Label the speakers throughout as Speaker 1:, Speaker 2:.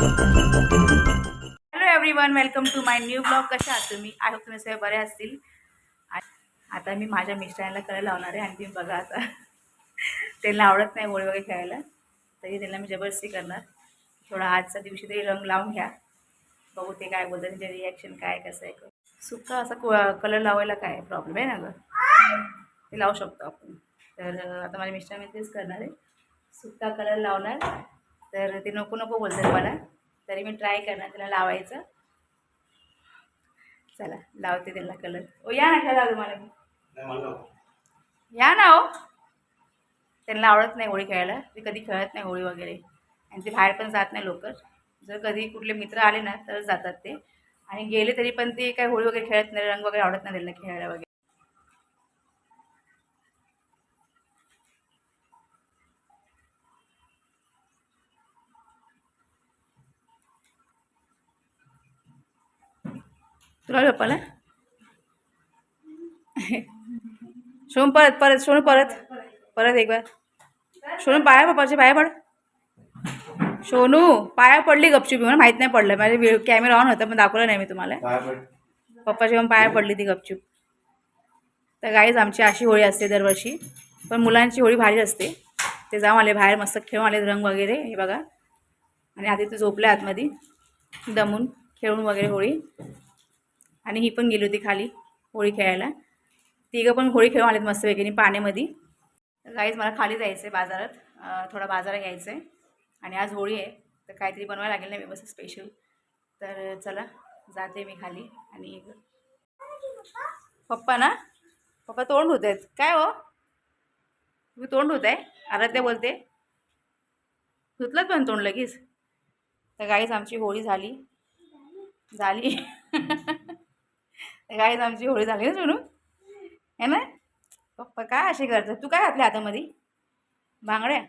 Speaker 1: Hello everyone welcome to my new blog कशा आहात तुम्ही? आय होप तुम्ही सगळे बरे असतील. आता मी माझ्या मिस्टरांना करायला लावणार आहे. आणि तुम्ही बघा आता. त्यांना आवडत नाही होळी वगैरे खेळायला तरी त्यांना मी जबरदस्ती करणार. थोडा आजच्या दिवशी तरी रंग लावून घ्या. बघू ते काय बोलतात त्यांचे रिॲक्शन काय कसं आहे. का. सुका असा कलर लावायला काय प्रॉब्लेम आहे ना गं? ते लावू शकतो आपण. तर आता माझ्या मिस्टर मी तेच करणार आहे. सुका कलर लावणार. तर ते नको नको बोलतात मला. तरी मी ट्राय करणार त्याला लावायचं. चला लावते त्याला कलर ओ या ना खेळा तुम्हाला. या ना हो त्यांना आवडत नाही होळी खेळायला. ते कधी खेळत नाही होळी वगैरे. आणि ते बाहेर पण जात नाही लवकर. जर कधी कुठले मित्र आले ना तर जातात ते. आणि गेले तरी पण ते काय होळी वगैरे खेळत नाही रंग वगैरे आवडत नाही त्यांना खेळायला वगैरे. तुला पप्पाला सोन परत परत सोनू परत परत एक बार सोनू पाया पप्पाचे पाया पड सोनू पाया पडली गपचूप मला माहीत नाही पडलं माझे कॅमेरा ऑन होता पण दाखवलं नाही मी तुम्हाला पप्पाची पण पाया पडली ती गपचूप तर गाईच आमची अशी होळी असते दरवर्षी पण मुलांची होळी भारी असते ते जाऊन आले बाहेर मस्त खेळून आले रंग वगैरे हे बघा आणि आधी ते झोपल्या आतमध्ये दमून खेळून वगैरे होळी आणि ही पण गेली होती खाली होळी खेळायला. तिघं पण होळी खेळून आलेत मस्त वगैरे पाण्यामध्ये. तर मला खाली जायचं आहे बाजारात थोडा बाजारात यायचं आहे आणि आज होळी आहे तर काहीतरी बनवायला लागेल नाही व्यवस्थित स्पेशल तर चला जाते मी खाली. आणि पप्पा ना? पप्पा तोंड होत आहेत. काय हो? तुम्ही तोंड होत आहे आराध्या बोलते. धुतलंच पण तोंड लगेच. तर गाईच आमची होळी झाली. झाली. गाईज आमची होळी झाली ना सोनू है ना? पप्पा काय असे करतात? तू काय घातले हातामध्ये? बांगड्या?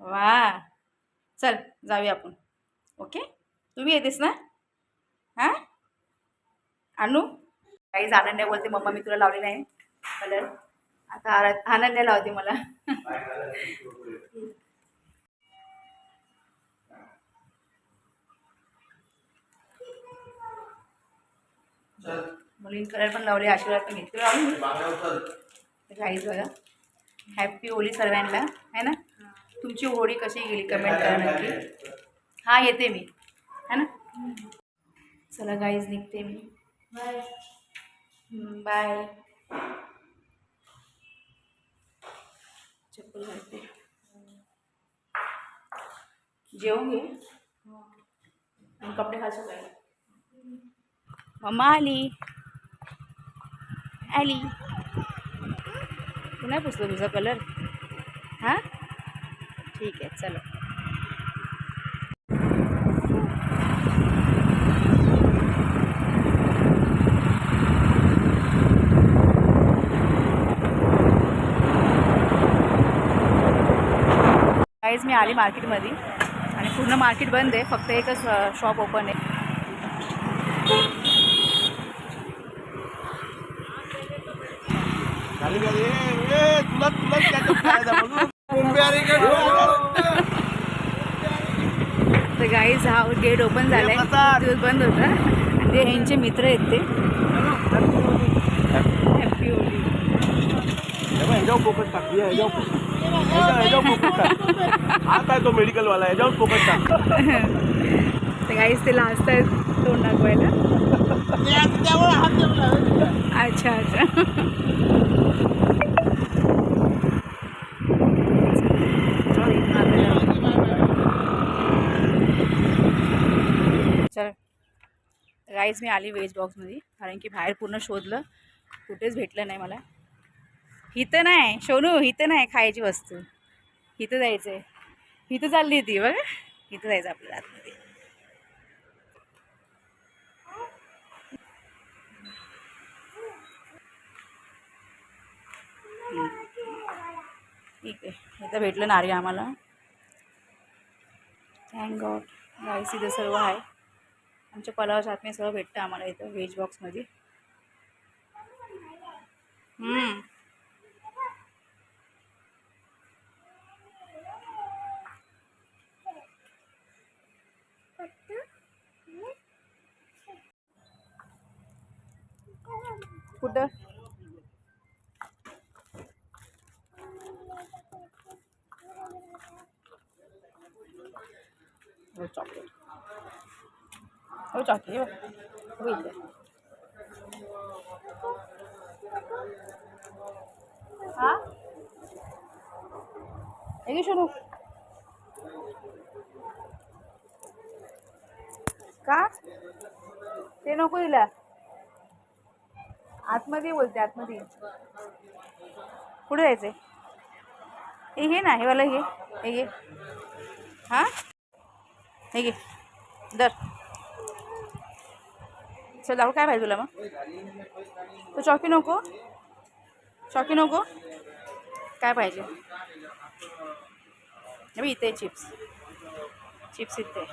Speaker 1: वा. चल जाऊया आपण. ओके तुम्ही येतेस ना? हां? आणू? काही आनंद्या बोलते मम्मा मी तुला लावली नाही कलर आता आनंद्या आनंद लावते मला. मुलीन कलर पण लावले आशीर्वाद पण घेतले. लावून बघा हॅपी होळी सर्वांना है ना? तुमची होळी कशी गेली? कमेंट करा नक्की. हां येते मी. है ना? चला गाईज निघते मी. बाय बाय चप्पल घालते. जेवून घे. आणि कपडे घालू काय मम्मा आली. आली. तू नाही पुसलं तुझा कलर हां? ठीक आहे चलो. काहीच मी आली मार्केटमध्ये आणि पूर्ण मार्केट बंद आहे फक्त एकच शॉप ओपन आहे
Speaker 2: खाली खाली ए, ए, तुला
Speaker 1: तर गाईज हा गेट ओपन झालाय.
Speaker 2: हे
Speaker 1: बंद होता. ते ह्यांचे मित्र आहेत ते. हॅपी
Speaker 2: फोकस टाक. तो मेडिकलवाला ह्याच्यावर फोकस टाक.
Speaker 1: तर गाईज ते आहेत तोंड दाखवायला. अच्छा अच्छा चल गाईज मी आली वेज बॉक्समध्ये कारण की बाहेर पूर्ण शोधलं कुठेच भेटलं नाही मला. इथं नाही शोनू इथं नाही खायची वस्तू. इथं जायचं आहे इथं चालली होती बघा. इथं जायचं आपल्याला आतमध्ये. ठीक आहे. इथं भेटलं नारी आम्हाला. थँक गॉड राईस इथं सर्व आहे. आमच्या पलाव चाटणी सगळं भेटतं आम्हाला इथं व्हेज बॉक्समध्ये कुठं? चॉकलेट. हो चॉकलेट होईल इथे हा हे घे शोनू का ते नको हिला आतमध्ये बोलते आतमध्ये कुठे जायचंय? हे घे ना हे वाला घे हे घे. हां? हे घे. दर चल जाऊ काय पाहिजे तुला मग? तू चॉकी नको चॉकी नको काय पाहिजे? मी इथे चिप्स. चिप्स इथे.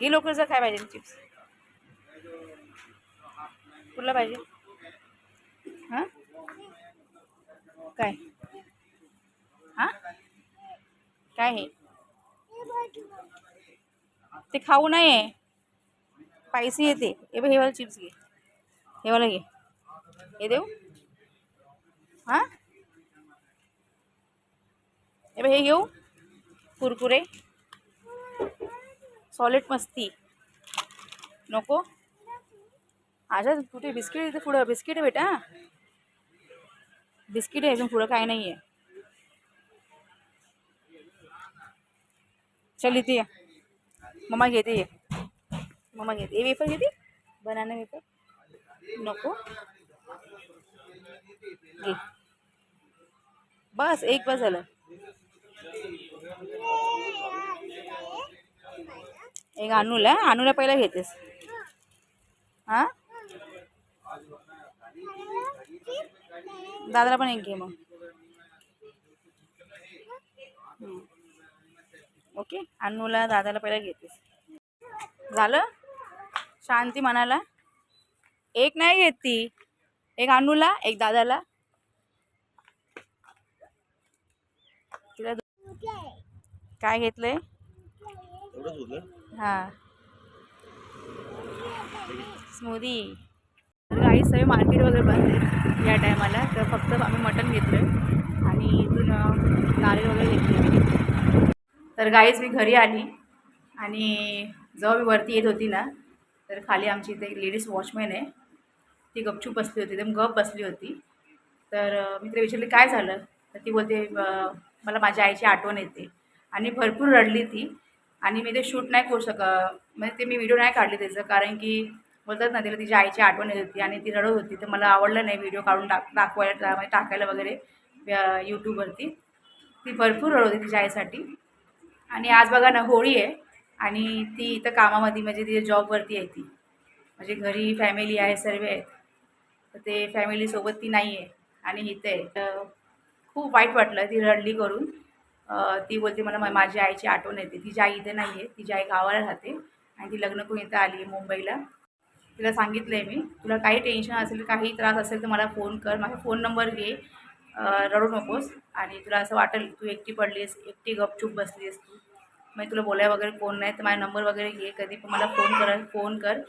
Speaker 1: ही लोक जर काय पाहिजे चिप्स? कुठला पाहिजे? हां? काय? हां? काय हे? ते खाऊ नये. स्पायसी येते हे बघ हेवाला चिप्स घे. हेवाला घे. हे देऊ. हां? हे बघ हे घेऊ. कुरकुरे. सॉलिड मस्ती. नको. आजा कुठे बिस्किट इथे पुढं? बिस्किट आहे बेटा. बिस्किट आहे अजून पुढं काय नाही आहे चल इथे या. मम्मा घेते. ये मम्मा घेते. हे वेफर घेते? Banana wafer? नको. घे. बस एक बस झालं. एक अनुला अनुला पहिला घेतेस. हां? दादाला पण एक घे मग. हम्म. ओके? अनुला दादाला पहिला घेतेस. झालं? शांती मनाला? एक नाही घेत ती. एक अनुला एक दादाला. तिला काय घेतलंय? हां. स्मूदी. काही सगळे मार्केट वगैरे बंद आहे या टायमाला तर फक्त आम्ही मटण घेतलं आणि इथून अं, नारळ वगैरे घेतली तर गाईच मी घरी आली आणि जेव्हा मी वरती येत होती ना तर खाली आमची इथे एक लेडीज वॉचमॅन आहे. ती गपचूप बसली होती एकदम गप बसली होती. तर मी तिला विचारले काय झालं? तर ती बोलते मला माझ्या आईची आठवण येते. आणि भरपूर रडली ती. आणि मी ते शूट नाही करू शक म्हणजे ते मी व्हिडिओ नाही काढले त्याचं कारण की बोलतात ना तिला तिच्या आईची आठवण येत होती आणि ती रडत होती. तर मला आवडलं नाही व्हिडिओ काढून टाक दाखवायला म्हणजे टाकायला वगैरे यूट्यूबवरती ती भरपूर रडत होती तिच्या आईसाठी. आणि आज बघा ना होळी आहे आणि ती इथं कामामध्ये म्हणजे तिच्या जॉबवरती आहे ती. म्हणजे घरी फॅमिली आहे सर्व आहेत. तर ते फॅमिलीसोबत ती नाही आहे आणि इथे आहे. तर खूप वाईट वाटलं ती रडली करून. ती बोलते मला मा- माझ्या आईची आठवण येते. तिची आई इथे नाही आहे तिची आई गावाला राहते आणि ती लग्न करून इथं आली आहे मुंबईला. तिला सांगितलं आहे मी तुला काही टेन्शन असेल काही त्रास असेल तर मला फोन कर. माझा फोन नंबर घे. रडू नकोस आणि तुला असं वाटेल तू एकटी पडलीस एकटी गपचूप बसलीस तू. मग तुला बोलाय वगैरे कोण नाही तर माझा नंबर वगैरे घे कधी पण मला फोन कर फोन कर.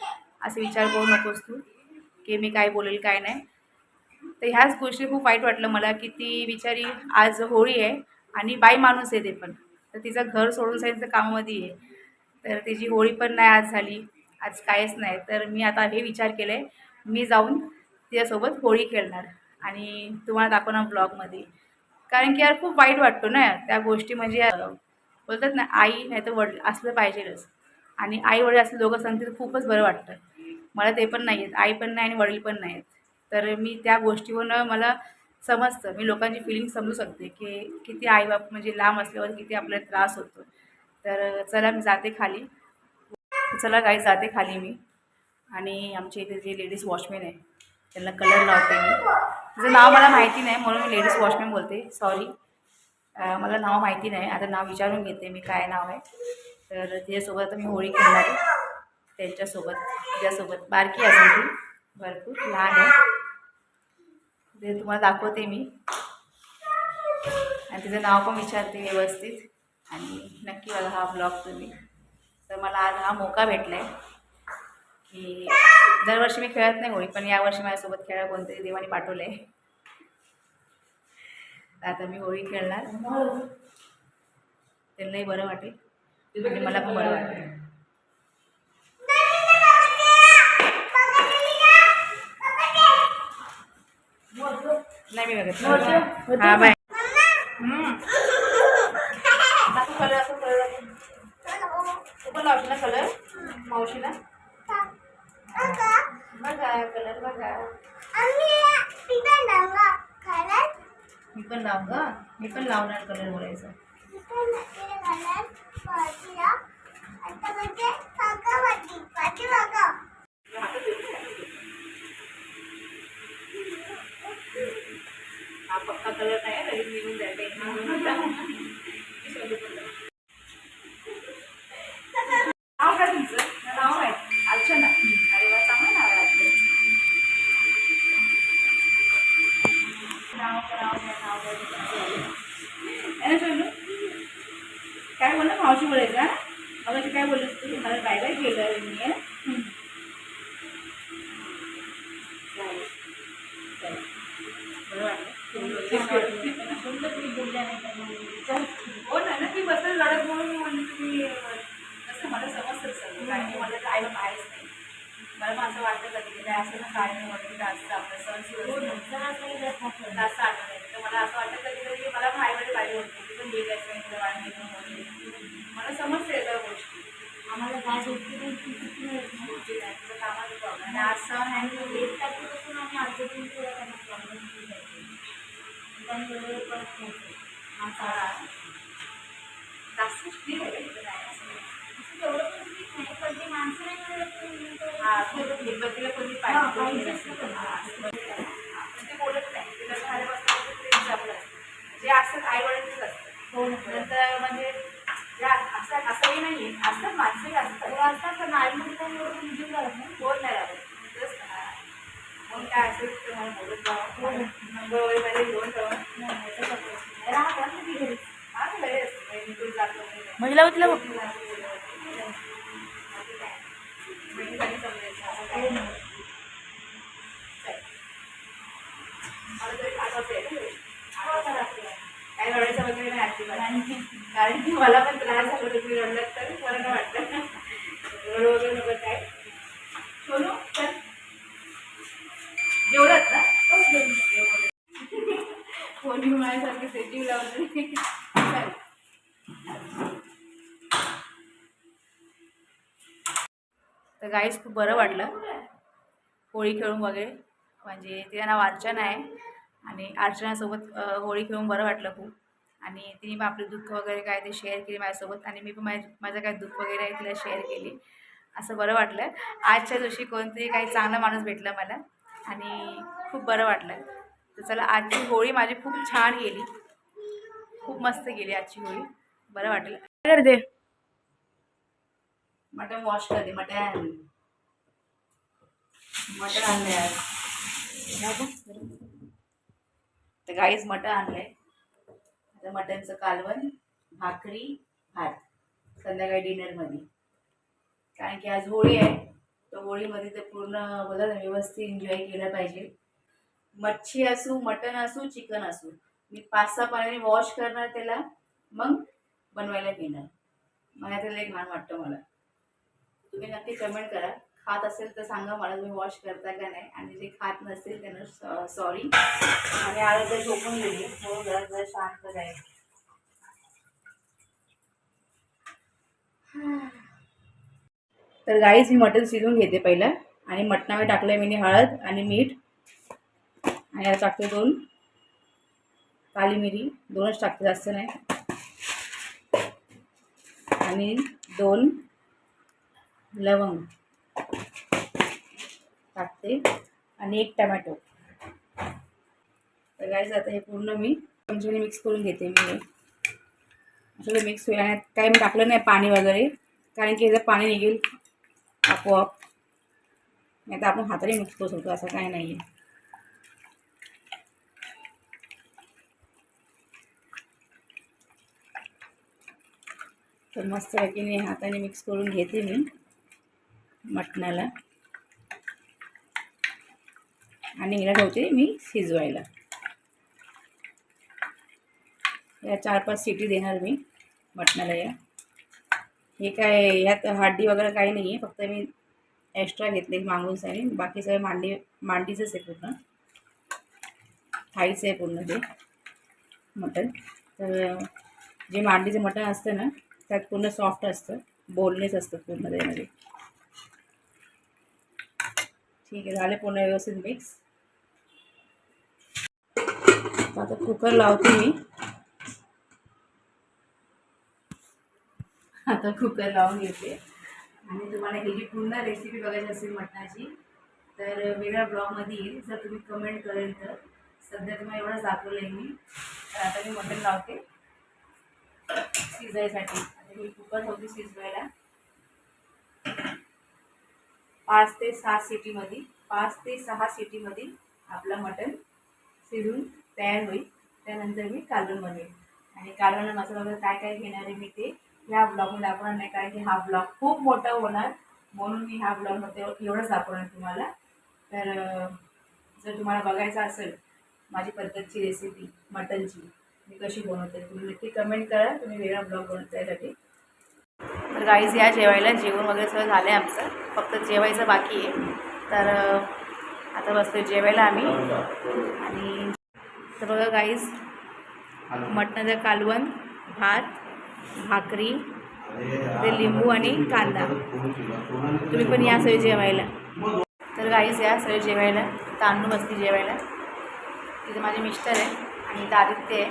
Speaker 1: असे विचार करू नकोस तू की मी काय बोलेल काय नाही. तर ह्याच गोष्टी खूप वाईट वाटलं मला की ती बिचारी आज होळी आहे आणि बाई माणूस आहे ते पण. तर तिचं घर सोडून जायचं कामामध्ये आहे. तर तिची होळी पण नाही आज झाली आज काहीच नाही. तर मी आता हे विचार केला आहे मी जाऊन तिच्यासोबत होळी खेळणार. आणि तुम्हाला दाखवणार ब्लॉगमध्ये. कारण की यार खूप वाईट वाटतो ना त्या गोष्टी म्हणजे बोलतात ना आई नाही तर वडील असलं पाहिजेलच. आणि आई वडील असले दोघं सांगते तर खूपच बरं वाटतं. मला ते पण नाही आहेत आई पण नाही आणि वडील पण नाही आहेत तर मी त्या गोष्टीवरनं मला समजतं मी लोकांची फिलिंग समजू शकते की किती आईबाप म्हणजे लांब असल्यावर किती आपल्याला त्रास होतो. तर चला मी जाते खाली. चला काही जाते खाली मी. आणि आमच्या इथे जे लेडीज वॉचमॅन आहे त्यांना कलर लावते मी. तिचं नाव मला माहिती नाही म्हणून मी लेडीज वॉचमॅन बोलते. सॉरी मला नाव माहिती नाही. आता नाव विचारून घेते मी काय नाव आहे. तर तिच्यासोबत आता मी होळी खेळणार आहे. त्यांच्यासोबत तिच्यासोबत. बारकी असेल ती. भरपूर लहान आहे. ते तुम्हाला दाखवते मी. आणि तिचं नाव पण विचारते व्यवस्थित. आणि नक्की मला हा ब्लॉग तुम्ही. तर मला आज हा मोका भेटला आहे की दरवर्षी मी खेळत नाही होळी पण यावर्षी माझ्यासोबत खेळायला कोणतरी देवाने पाठवलं आहे आता मी होळी खेळणार. त्यांनाही बरं वाटेल. आणि मला पण बरं वाटेल. नाही मी बघत हा बाय कलर असं कलर तू पण लावशील ना कलर मावशीला. बघा कलर बघा. मी पण लाव ग. मी पण लावणार कलर बोलायचं. हा पक्का कलर नाही आहे, तरी निघून जाते नाव काय तुमचं नाव आहे अर्चना अरे वा चांगलं नाव आहे अर्चना. नाव काय, नाव काय, नाव काय तुमचं? है ना सोनू? काय बोललं मावशी बोलायचं हा? मगाशी काय बोलत तू मला बाय बाय केलं मी आहे ना? चालेल. चालेल. बरं वाटलं? हो ना नक्की बसेल लढत म्हणून म्हणजे तुम्ही कसं मला समजतं सगळं कारण की मला तर आईला आहेच नाही मला पण असं वाटतं कधी कधी असं ना काय नाही वाटतं की असं आपलं सण सुरू जास्त आठवण येते तर मला असं वाटतं कधी कधी की मला पण आईवडील पाहिजे होते की पण गेले असं तुला वाट घेऊन वगैरे मला समजते या सगळ्या गोष्टी
Speaker 3: आम्हाला काय गोष्टी नाही चुकीची नाही.
Speaker 1: गोष्टी नाही तुझं कामाचं प्रॉब्लेम आणि आज सण आहे
Speaker 3: आणि एक तारखेपासून आम्ही आजपासून थोडा त्यांना प्रॉब्लेम त्यामुळे परत नव्हते
Speaker 1: हा. जास्त स्ट्रिक्ट आहे काय
Speaker 3: तेवढं पण ठीक नाही पण ते माणसं नाही
Speaker 1: हा, कोणी पाहिजे असतं. पण ते बोलत नाही झाल्यापासून प्रेम असतं. जे असतात आई असतं नंतर म्हणजे जे असंही नाही असतात माणसंही असतात
Speaker 3: असतात पण आईमध्ये काही एवढं निघून जात नाही
Speaker 1: बोल नाही लागत मग काय असेल तुम्हाला बोलत जावं नंबर वगैरे घेऊन ठेवा रडायचं वगैरे नाही अजिबात. कारण की मला पण त्रास झाला तुम्ही रडलात तर. बरं नाही वाटलं रड वगैरे नको काय? सोनू चल. जेवढात ना? कोणी माझ्यासारखं सेटिंग लावलं तर गाईस खूप बरं वाटलं. होळी खेळून वगैरे. म्हणजे तिचं नाव अर्चना आहे. आणि अर्चनासोबत होळी खेळून बरं वाटलं खूप. आणि तिने मग आपलं दुःख वगैरे काय ते शेअर केली माझ्यासोबत. आणि मी पण माझ्या माझं काय दुःख वगैरे आहे तिला शेअर केली. असं बरं वाटलं. आजच्या दिवशी कोणतरी काही चांगला माणूस भेटला मला. आणि खूप बरं वाटलं. तर चला आजची होळी माझी खूप छान गेली. खूप मस्त गेली आजची होळी. बरं वाटलं. काय मटन वॉश करते मटन मटन आणलंय आज तर गाईज मटन आणलंय आता मटनचं कालवण भाकरी भात। संध्याकाळी डिनरमध्ये कारण की आज होळी आहे तर होळीमध्ये तर पूर्ण बोला व्यवस्थित एन्जॉय केलं पाहिजे. मच्छी असू मटन असू चिकन असू. मी पाच सहा पाण्याने वॉश करणार त्याला मग बनवायला घेणार मला त्याला एक घाण वाटतं मला. तुम्ही नक्की कमेंट करा. खात असेल तर सांगा मला तुम्ही वॉश करता का नाही. आणि जे खात नसेल त्यांना सॉरी आणि आरोग्य झोपून गेली हो जरा जरा शांत जाईल तर गाईच मी मटण शिजवून घेते पहिलं. आणि मटणामध्ये टाकलं मी हळद आणि मीठ. आणि याला टाकते दोन. काली मिरी. दोनच टाकते जास्त नाही. आणि दोन. लवंग टाकते. आणि एक टमॅटो. तर गाईज आता हे पूर्ण मी चमच्याने मिक्स करून घेते मी हे. सगळं मिक्स होईल आणि काही मी टाकलं नाही पाणी वगैरे. कारण की ह्याचं पाणी निघेल आपोआप. नाही तर आपण हाताने मिक्स करू शकतो असं काही नाही आहे तर मस्तपैकी मी हाताने मिक्स करून घेते मी. मटणाला. आणि हिला ठेवते मी शिजवायला. या चार पाच सिटी देणार मी मटणाला या. हे काय ह्यात हड्डी वगैरे काही नाही आहे फक्त मी एक्स्ट्रा घेतले मागून सारी. बाकी सगळं मांडी मांडीचंच आहे पूर्ण. थाईचं आहे पूर्ण ते मटण. तर जे मांडीचं मटण असतं ना त्यात पूर्ण सॉफ्ट असतं. बोललेच असतं पूर्ण त्यामध्ये. ठीक आहे झाले पूर्ण व्यवस्थित मिक्स आता कुकर लावते मी. आता कुकर लावून घेते. आणि तुम्हाला ही जी पूर्ण रेसिपी बघायची असेल मटणाची तर वेगळ्या ब्लॉगमध्ये येईल. जर तुम्ही कमेंट करेल तर. सध्या तुम्हाला एवढंच दाखवलं आहे मी. तर आता मी मटण लावते. शिजायसाठी. आता मी कुकर होती शिजवायला. पाच ते सहा सिटीमध्ये पाच ते सहा सिटीमध्ये आपलं मटण शिजून तयार होईल. त्यानंतर मी कालवण बनवेल. आणि कालवण मसाला वगैरे काय काय घेणार आहे मी ते ह्या ब्लॉगमध्ये दाखवणार नाही कारण की हा ब्लॉग खूप मोठा होणार. म्हणून मी ह्या ब्लॉगमध्ये एवढंच दाखवणार तुम्हाला. तर जर तुम्हाला बघायचं असेल माझी पद्धतची रेसिपी मटनची मी कशी बनवते तुम्ही नक्की कमेंट करा. तुम्ही वेगळा ब्लॉग बनवता यासाठी. तर गाईज या जेवायला जेवण वगैरे सगळं झालं आहे आमचं. फक्त जेवायचं बाकी आहे. तर आता बसतो जेवायला आम्ही. आणि तर बघा गाईज मटणाचं कालवण भात भाकरी ते लिंबू आणि कांदा. तुम्ही पण या सगळे जेवायला. तर गाईज या सगळे जेवायला. तांदूळ बसती जेवायला. तिथे माझे मिस्टर आहे आणि इथं आदित्य आहे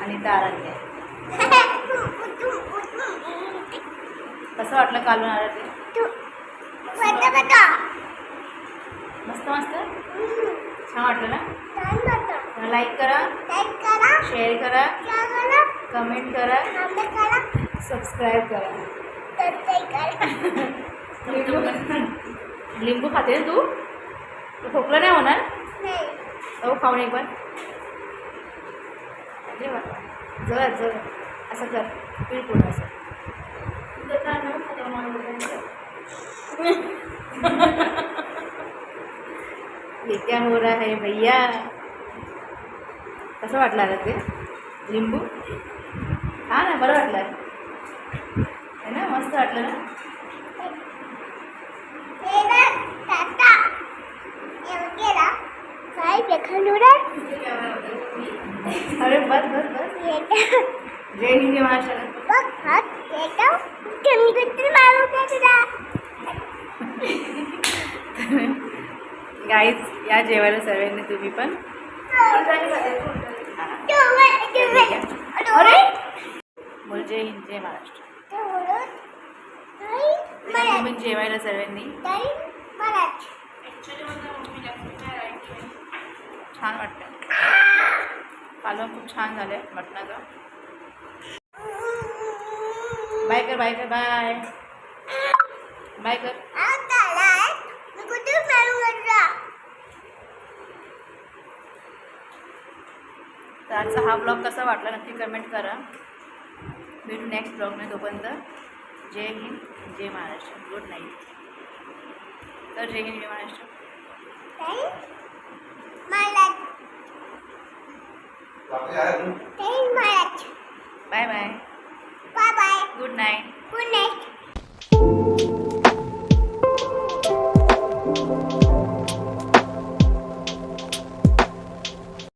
Speaker 1: आणि इथं आराध्य आहे. कसं वाटलं कालवण आराध्य? मस्त मस्त? छान वाटलं ना? लाईक करा. शेअर करा. कमेंट करा. सबस्क्राईब करा. लिंबू लिंबू खाते तू? तू खोकलं नाही होणार? हो खाऊन एक बार. अरे वा. जरा जरा. असं कर. पूर्ण असं तुझं काय नाव खातं मला ये क्या हो रहा है भैया। कसं वाटलं आता ते? लिंबू? हा ना बरं वाटलं. है ना मस्त वाटलं ना? अरे बस बस बस. जय हिंद महाराष्ट्र. गाईज या जेवायला सर्वांनी तुम्ही पण. अरे! बोल जय हिंद जय महाराष्ट्र. तुम्ही जेवायला सर्वांनी. छान वाटतं. पालवण खूप छान झालं आहे मटणाचं. बाय कर बाय कर बाय. बाय कर. तर आजचा हा ब्लॉग कसा वाटला नक्की कमेंट करा. भेटू नेक्स्ट ब्लॉगमध्ये तोपर्यंत. जय हिंद जय महाराष्ट्र. गुड नाईट तर जय हिंद जय Maharashtra. Bye bye
Speaker 3: Bye bye.
Speaker 1: Good night
Speaker 3: Good night.